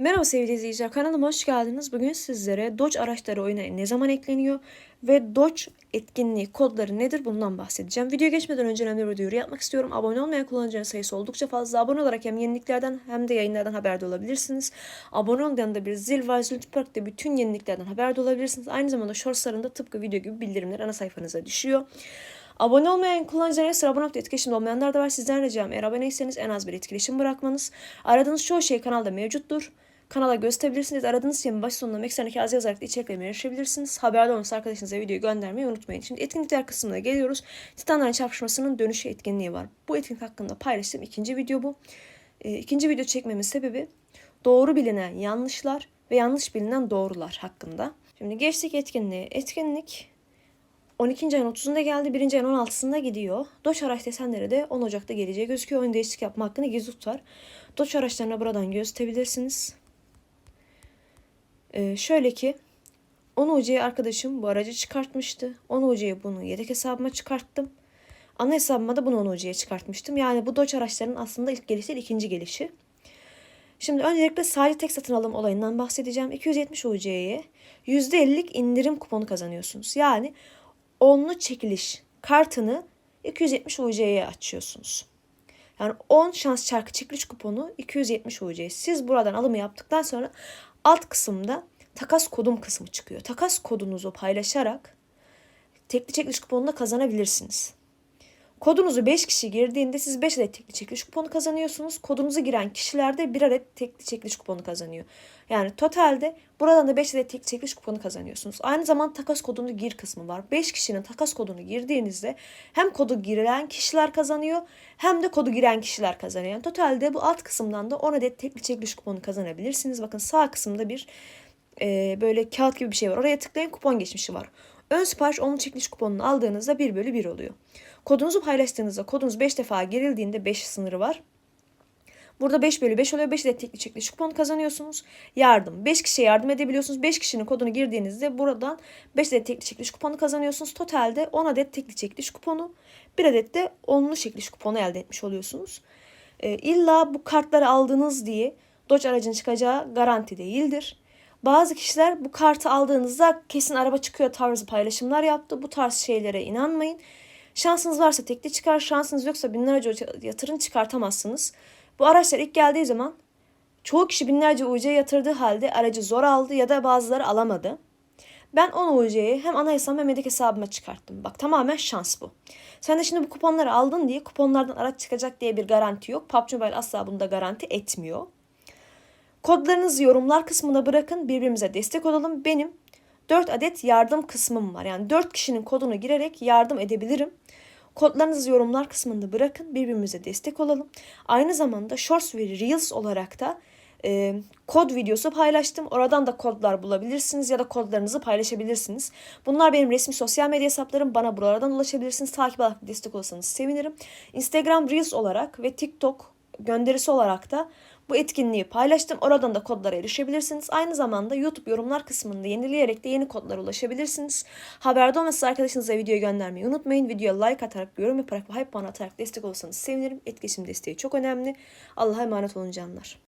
Merhaba sevgili izleyiciler kanalıma hoş geldiniz. Bugün sizlere Dodge araçları oyuna ne zaman ekleniyor ve Dodge etkinliği kodları nedir bundan bahsedeceğim. Video geçmeden önce önemli bir duyuru yapmak istiyorum. Abone olmayan kullanıcıların sayısı oldukça fazla. Abone olarak hem yeniliklerden hem de yayınlardan haberdar olabilirsiniz. Abone olun yanında bir zil var. Zil Park'ta bütün yeniliklerden haberdar olabilirsiniz. Aynı zamanda shortslarında tıpkı video gibi bildirimler ana sayfanıza düşüyor. Abone olmayan kullanıcılara sıra abone nokta etkileşimde olmayanlar da var. Sizden ricam eğer aboneyseniz en az bir etkileşim bırakmanız. Aradığınız çoğu şey kanalda mevcuttur. Kanala gösterebilirsiniz. Aradığınız şeyin baş sonuna ekranı kağıt yazarak da içeriklerime erişebilirsiniz. Haberdar olursa arkadaşınıza videoyu göndermeyi unutmayın. Şimdi etkinlikler kısmına geliyoruz. Titanların çarpışmasının dönüşü etkinliği var. Bu etkinlik hakkında paylaştığım ikinci video bu. E, ikinci video çekmemin sebebi doğru bilinen yanlışlar ve yanlış bilinen doğrular hakkında. Şimdi geçtik etkinliğe. Etkinlik 12. ayın 30'unda geldi. 1. ayın 16'sında gidiyor. Doç araç desenleri de 10 Ocak'ta geleceği gözüküyor. Oyun değişiklik yapma hakkını gizli tutar. Doç araçlarına buradan gösterebilirsiniz. Ee, şöyle ki 10 UC'ye arkadaşım bu aracı çıkartmıştı. 10 UC'ye bunu yedek hesabıma çıkarttım. Ana hesabıma da bunu 10 UC'ye çıkartmıştım. Yani bu Dodge araçlarının aslında ilk gelişi değil, ikinci gelişi. Şimdi öncelikle sadece tek satın alım olayından bahsedeceğim. 270 UC'ye %50'lik indirim kuponu kazanıyorsunuz. Yani onlu çekiliş kartını 270 UC'ye açıyorsunuz. Yani 10 şans çarkı çekiliş kuponu 270 UC. Siz buradan alımı yaptıktan sonra alt kısımda takas kodum kısmı çıkıyor. Takas kodunuzu paylaşarak tekli çekiliş kuponunu kazanabilirsiniz. Kodunuzu 5 kişi girdiğinde siz 5 adet tekli çekiliş kuponu kazanıyorsunuz. Kodunuzu giren kişiler de 1 adet tekli çekiliş kuponu kazanıyor. Yani totalde buradan da 5 adet tekli çekiliş kuponu kazanıyorsunuz. Aynı zamanda takas kodunu gir kısmı var. 5 kişinin takas kodunu girdiğinizde hem kodu girilen kişiler kazanıyor hem de kodu giren kişiler kazanıyor. Yani totalde bu alt kısımdan da 10 adet tekli çekiliş kuponu kazanabilirsiniz. Bakın sağ kısımda bir e, böyle kağıt gibi bir şey var. Oraya tıklayın kupon geçmişi var. Ön sipariş 10 çekiliş kuponunu aldığınızda 1 bölü 1 oluyor. Kodunuzu paylaştığınızda kodunuz 5 defa girildiğinde 5 sınırı var. Burada 5 bölü 5 oluyor. 5 de tekli çekiliş kupon kazanıyorsunuz. Yardım. 5 kişiye yardım edebiliyorsunuz. 5 kişinin kodunu girdiğinizde buradan 5 adet tekli çekiliş kuponu kazanıyorsunuz. Totalde 10 adet tekli çekiliş kuponu. 1 adet de 10'lu çekiliş kuponu elde etmiş oluyorsunuz. E, illa bu kartları aldınız diye Dodge aracın çıkacağı garanti değildir. Bazı kişiler bu kartı aldığınızda kesin araba çıkıyor tarzı paylaşımlar yaptı. Bu tarz şeylere inanmayın. Şansınız varsa tekli çıkar, şansınız yoksa binlerce yatırın çıkartamazsınız. Bu araçlar ilk geldiği zaman çoğu kişi binlerce UC yatırdığı halde aracı zor aldı ya da bazıları alamadı. Ben 10 UC'yi hem ana hesabıma hem yedek hesabıma çıkarttım. Bak tamamen şans bu. Sen de şimdi bu kuponları aldın diye kuponlardan araç çıkacak diye bir garanti yok. PUBG Mobile asla bunda garanti etmiyor. Kodlarınızı yorumlar kısmına bırakın. Birbirimize destek olalım. Benim 4 adet yardım kısmım var. Yani 4 kişinin kodunu girerek yardım edebilirim. Kodlarınızı yorumlar kısmında bırakın. Birbirimize destek olalım. Aynı zamanda Shorts ve Reels olarak da e, kod videosu paylaştım. Oradan da kodlar bulabilirsiniz ya da kodlarınızı paylaşabilirsiniz. Bunlar benim resmi sosyal medya hesaplarım. Bana buralardan ulaşabilirsiniz. Takip alarak destek olursanız sevinirim. Instagram Reels olarak ve TikTok gönderisi olarak da bu etkinliği paylaştım. Oradan da kodlara erişebilirsiniz. Aynı zamanda YouTube yorumlar kısmında yenileyerek de yeni kodlara ulaşabilirsiniz. Haberde olması arkadaşınıza videoyu göndermeyi unutmayın. Videoya like atarak, yorum yaparak ve hype puan atarak destek olursanız sevinirim. Etkileşim desteği çok önemli. Allah'a emanet olun canlar.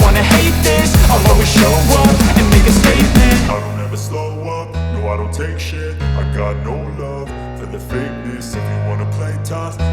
tough